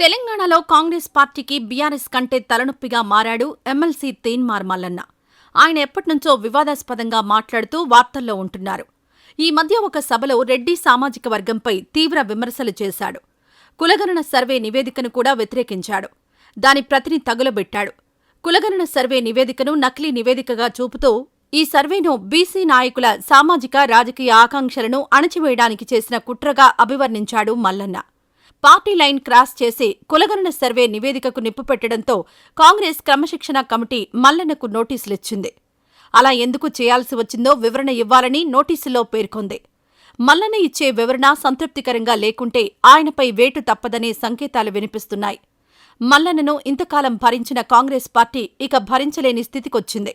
తెలంగాణలో కాంగ్రెస్ పార్టీకి బీఆర్ఎస్ కంటే తలనొప్పిగా మారాడు ఎమ్మెల్సీ తీన్మార్ మల్లన్న. ఆయన ఎప్పటినుంచో వివాదాస్పదంగా మాట్లాడుతూ వార్తల్లో ఉంటున్నారు. ఈ మధ్య ఒక సభలో రెడ్డి సామాజిక వర్గంపై తీవ్ర విమర్శలు చేశాడు. కులగణన సర్వే నివేదికను కూడా వ్యతిరేకించాడు. దాని ప్రతిని తగులబెట్టాడు. కులగణన సర్వే నివేదికను నకిలీ నివేదికగా చూపుతూ ఈ సర్వేను బీసీ నాయకుల సామాజిక రాజకీయ ఆకాంక్షలను అణచివేయడానికి చేసిన కుట్రగా అభివర్ణించాడు మల్లన్న. పార్టీ లైన్ క్రాస్ చేసి కులగణన సర్వే నివేదికకు నిప్పుపెట్టడంతో కాంగ్రెస్ క్రమశిక్షణ కమిటీ మల్లన్నకు నోటీసులిచ్చింది. అలా ఎందుకు చేయాల్సి వచ్చిందో వివరణ ఇవ్వాలని నోటీసులో పేర్కొంది. మల్లన్న ఇచ్చే వివరణ సంతృప్తికరంగా లేకుంటే ఆయనపై వేటు తప్పదనే సంకేతాలు వినిపిస్తున్నాయి. మల్లన్నను ఇంతకాలం భరించిన కాంగ్రెస్ పార్టీ ఇక భరించలేని స్థితికొచ్చింది.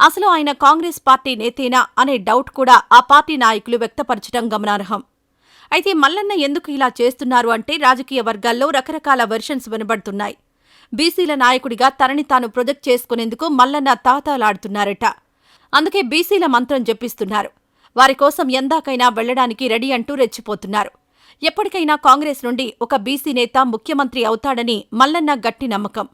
అసలు ఆయన కాంగ్రెస్ పార్టీ నేతేనా అనే డౌట్ కూడా ఆ పార్టీ నాయకులు వ్యక్తపరచడం గమనార్హం. అయితే మల్లన్న ఎందుకు ఇలా చేస్తున్నారు అంటే రాజకీయ వర్గాల్లో రకరకాల వెర్షన్స్ వినబడుతున్నాయి. బీసీల నాయకుడిగా తనని తాను ప్రొజెక్ట్ చేసుకునేందుకు మల్లన్న తాతాలాడుతున్నారట. అందుకే బీసీల మంత్రం జపిస్తున్నారు. వారి కోసం ఎందాకైనా వెళ్ళడానికి రెడీ అంటూ రెచ్చిపోతున్నారు. ఎప్పటికైనా కాంగ్రెస్ నుండి ఒక బీసీ నేత ముఖ్యమంత్రి అవుతాడని మల్లన్న గట్టి నమ్మకం.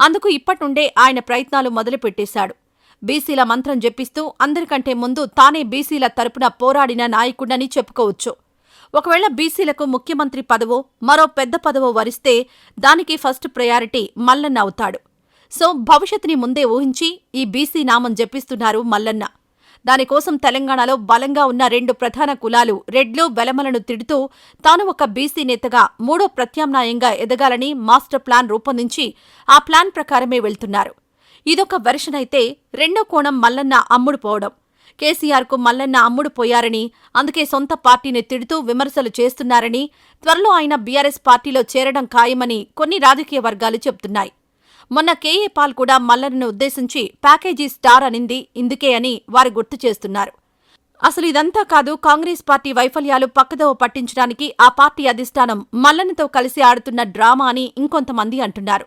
అందుకు ఇప్పట్నుండే ఆయన ప్రయత్నాలు మొదలుపెట్టేశాడు. బీసీల మంత్రం జపిస్తూ అందరికంటే ముందు తానే బీసీల తరపున పోరాడిన నాయకుడని చెప్పుకోవచ్చు. ఒకవేళ బీసీలకు ముఖ్యమంత్రి పదవో మరో పెద్ద పదవో వరిస్తే దానికి ఫస్ట్ ప్రయారిటీ మల్లన్న అవుతాడు. సో భవిష్యత్తుని ముందే ఊహించి ఈ బీసీ నామం జపిస్తున్నారు మల్లన్న. దానికోసం తెలంగాణలో బలంగా ఉన్న రెండు ప్రధాన కులాలు రెడ్లు వెలమలను తిడుతూ తాను ఒక బీసీ నేతగా మూడో ప్రత్యామ్నాయంగా ఎదగాలని మాస్టర్ ప్లాన్ రూపొందించి ఆ ప్లాన్ ప్రకారమే వెళ్తున్నారు. ఇదొక వెర్షన్ అయితే రెండో కోణం మల్లన్న అమ్ముడుపోవడం. కేసీఆర్కు మల్లన్న అమ్ముడు పోయారని అందుకే సొంత పార్టీని తిడుతూ విమర్శలు చేస్తున్నారని త్వరలో ఆయన బీఆర్ఎస్ పార్టీలో చేరడం ఖాయమని కొన్ని రాజకీయ వర్గాలు చెబుతున్నాయి. మొన్న కేఏ పాల్ కూడా మల్లన్నను ఉద్దేశించి ప్యాకేజీ స్టార్ అనింది ఇందుకే అని వారు గుర్తు చేస్తున్నారు. అసలు ఇదంతా కాదు కాంగ్రెస్ పార్టీ వైఫల్యాలు పక్కదోవ పట్టించడానికి ఆ పార్టీ అధిష్టానం మల్లన్నతో కలిసి ఆడుతున్న డ్రామా అని ఇంకొంతమంది అంటున్నారు.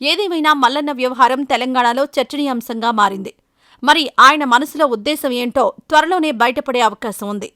ఏదేమైనా మల్లన్న వ్యవహారం తెలంగాణలో చర్చనీయాంశంగా మారింది. మరి ఆయన మనసులో ఉద్దేశం ఏంటో త్వరలోనే బయటపడే అవకాశం ఉంది.